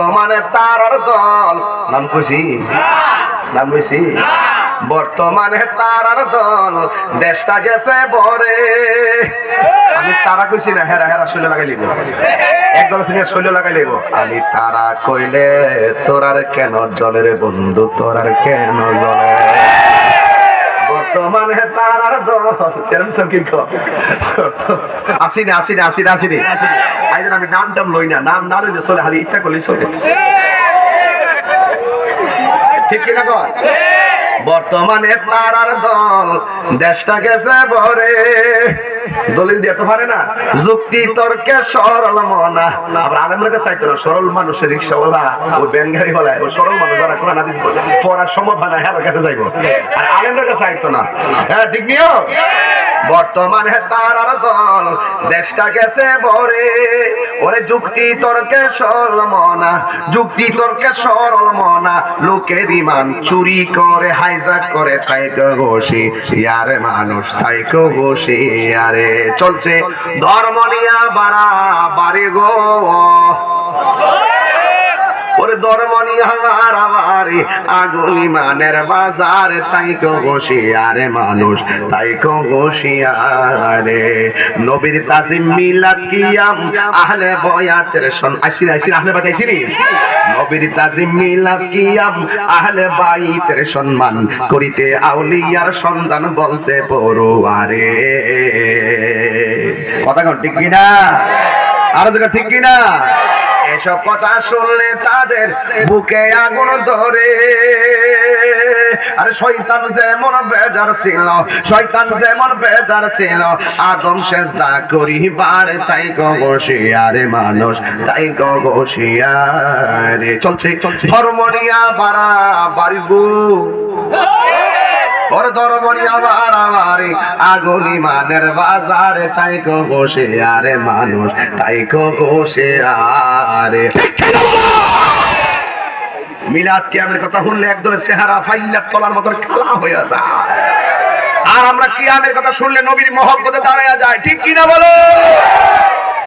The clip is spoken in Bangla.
বর্তমানে তারার দল। নাম খুশি নাম খুশি বর্তমানে তারার দল। দেশটা গেছে বরে। আমি তারা কইছি না, হেরা হেরা শৈল লাগাই লিব একদল সিনে শৈল লাগাই লিব আমি তারা কইলে তোরার কেন জলের বন্ধু, তোরার কেন জলে? বর্তমানে তারার দল। সেরম সংগীত আসিনি আসিনি আসিনি আসিনি। আমি নাম টাম লই না, নাম না লইলে চলে হালি ইচ্ছা করলে চলে। ঠিক কিনা কর বর্তমানে তারার দল, দেশটা গেছে ভরে। দলিল দিয়ে তো পারে না। যুক্তি তর্কে সরল মনা। আবার চাইতো না, সরল মানুষের রিক্সাওয়ালা ও ব্যানগাড়ি ওলা ও সরল মানুষ যারা কোরআন, হাদিস পড়ার না হ্যাঁ কাছে যাইবো। আর আলেমরা চাইতো না। হ্যাঁ ঠিক নিও বর্তমানে তারার দল, দেশটা গেছে ভরে। ওরে, যুক্তি তর্কে সরল মনা, যুক্তি তর্কে সরল মনা। লোকের ইমান চুরি করে, হাইজাক করে, তাই ঘষি। ইয়ারে মানুষ, তাই ঘষি। আরে, চলছে ধর্ম নিয়া বাড়া, বাড়ি গো। ধর্মনি আমার বাজার, তাই কো বসিয়ারে মানুষ, তাই কো বসিয়ারে নবীর তাজিম মিলাদ কিয়াম, আহলে বয়াতের সন আইসির আইসির আহলে বাজাইছিরি নবীর তাজিম মিলাদ কিয়াম, আহলে বাইতের সম্মান করিতে আউলিয়ার সন্ধান বলছে পড়ুয়ারে। কথা কোন, ঠিক কিনা? আরও জায়গা ঠিক কিনা? এসব কথা শুনলে তাদের বুকে আগুন ধরে। আরে শয়তান যেমন বেজার ছিল, শয়তান যেমন বেজার ছিল, আদম সেজদা করিবার, তাই গগসিয়ারে মানুষ, তাই গগসিয়ারে চলছে চলছে। ধর্মনিয়া বাড়া বাড়ি গো। আগুনি বাজারে, তাই কো বসে আরে মানুষ, তাই কো বসে আরে মিলাদ কিয়ামের কথা শুনলে একদলের চেহারা ফাইল্লার তলার মতন কালা হয়ে যায়। আর আমরা কিয়ামের কথা শুনলে নবীর মহব্বতে দাঁড়ায় যায়। ঠিক কিনা বলো?